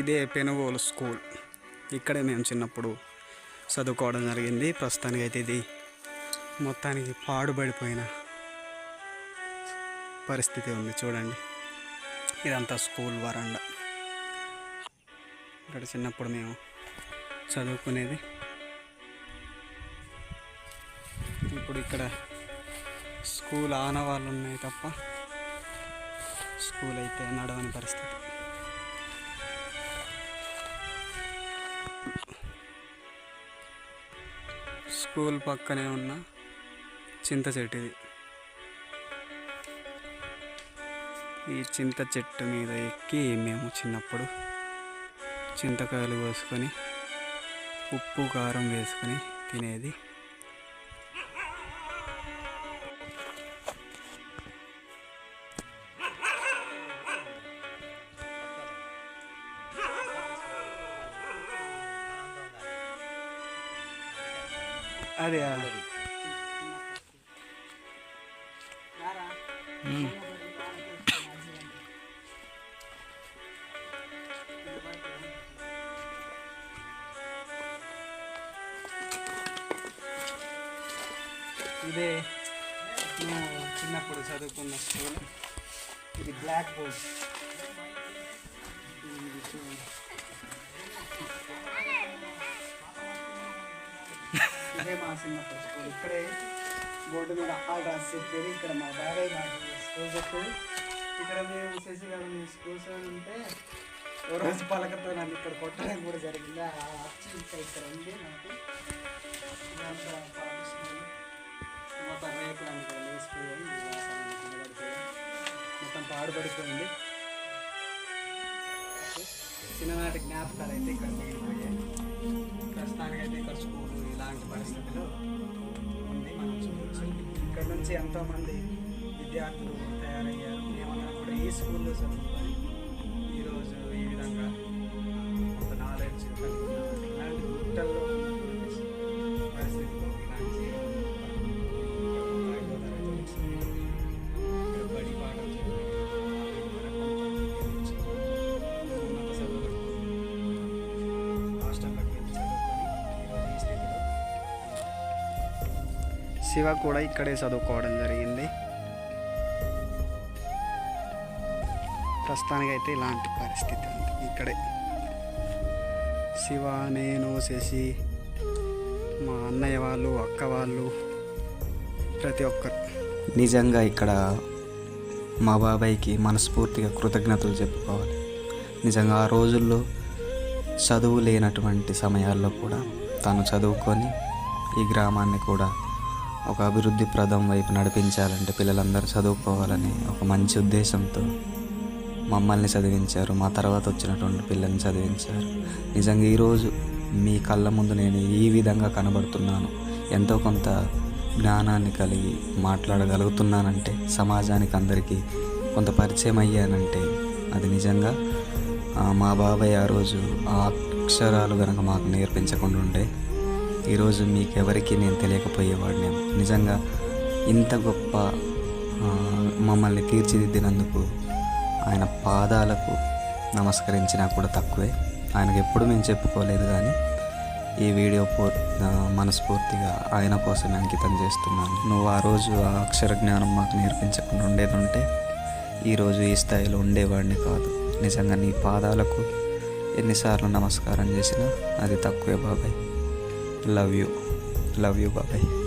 ఇదే పెనుగోలు స్కూల్. ఇక్కడే మేము చిన్నప్పుడు చదువుకోవడం జరిగింది. ప్రస్తుతానికి అయితే ఇది మొత్తానికి పాడుబడిపోయిన పరిస్థితి ఉంది. చూడండి. ఇదంతా స్కూల్ వరండా. ఇక్కడ చిన్నప్పుడు మేము చదువుకునేది. ఇప్పుడు ఇక్కడ స్కూల్ ఆనవాళ్ళు ఉన్నాయి తప్ప స్కూల్ అయితే నడవని పరిస్థితి. స్కూల్ పక్కనే ఉన్న చింత చెట్టు ఇది ఈ చింత చెట్టు మీద ఎక్కి మేము చిన్నప్పుడు చింతకాయలు కోసుకొని ఉప్పు కారం వేసుకొని తినేది. అదే ఇదే మేము చిన్నప్పుడు చదువుకున్న స్కూల్ ఇది బ్లాక్ బోర్డ్ ఇదే మా చిన్నప్పుడు స్కూల్ ఇక్కడే బోర్డు మీద ఆల్ చెప్పేది ఇక్కడ మా బాబాయ్ నాకు స్కూల్ చెప్పేది ఇక్కడ మేము శశి గారు మేము స్కూల్స్ ఉంటే ఓ రోజు పలకతో నన్ను ఇక్కడ కొట్టడం కూడా జరిగింది. వచ్చి ఇక్కడ ఇక్కడ ఉంది నాకు. ఇదంతా పాటిస్తున్నాను. మొత్తం రేపు అనుకోండి వేసిపోయాయి మొత్తం పాడుపడిపోయింది. చిన్ననాటి జ్ఞాపకాలు అయితే ఇక్కడ మిగిలిపోయాయి ప్రస్తుతానికైతే ఇక్కడ స్కూల్ ఇలాంటి పరిస్థితిలో ఉంది. మనం చూడవచ్చు ఇక్కడ నుంచి ఎంతోమంది విద్యార్థులు తయారయ్యారు. ఏమన్నా కూడా ఈ స్కూల్లో చదువుకొని ఈరోజు ఈ విధంగా కొంత నాలెడ్జ్ కలిగి శివ కూడా ఇక్కడే చదువుకోవడం జరిగింది. ప్రస్తుతానికైతే ఇలాంటి పరిస్థితి ఉంది. ఇక్కడే శివ నేను శశి మా అన్నయ్య వాళ్ళు అక్క వాళ్ళు ప్రతి ఒక్కరు. నిజంగా ఇక్కడ మా బాబాయ్కి మనస్ఫూర్తిగా కృతజ్ఞతలు చెప్పుకోవాలి. నిజంగా ఆ రోజుల్లో చదువు లేనటువంటి సమయాల్లో కూడా తను చదువుకొని ఈ గ్రామాన్ని కూడా ఒక అభివృద్ధి ప్రదం వైపు నడిపించాలంటే పిల్లలందరూ చదువుకోవాలని ఒక మంచి ఉద్దేశంతో మమ్మల్ని చదివించారు. మా తర్వాత వచ్చినటువంటి పిల్లల్ని చదివించారు. నిజంగా ఈరోజు మీ కళ్ళ ముందు నేను ఈ విధంగా కనబడుతున్నాను. ఎంతో కొంత జ్ఞానాన్ని కలిగి మాట్లాడగలుగుతున్నానంటే సమాజానికి అందరికీ కొంత పరిచయం అయ్యానంటే అది నిజంగా మా బాబాయ్ ఆ రోజు ఆ అక్షరాలు కనుక మాకు నేర్పించకుండా ఉంటే ఈరోజు మీకెవరికి నేను తెలియకపోయేవాడిని. నిజంగా ఇంత గొప్ప మమ్మల్ని తీర్చిదిద్దినందుకు ఆయన పాదాలకు నమస్కరించినా కూడా తక్కువే. ఆయనకు ఎప్పుడు మేము చెప్పుకోలేదు కానీ ఈ వీడియో పూర్ మనస్ఫూర్తిగా ఆయన కోసమే అంకితం చేస్తున్నాను. నువ్వు ఆ రోజు ఆ అక్షర జ్ఞానం మాకు నేర్పించకుండా ఉండేది ఉంటే ఈరోజు ఈ స్థాయిలో ఉండేవాడిని కాదు. నిజంగా నీ పాదాలకు ఎన్నిసార్లు నమస్కారం చేసినా అది తక్కువే బాబాయ్. love you. Love you bye bye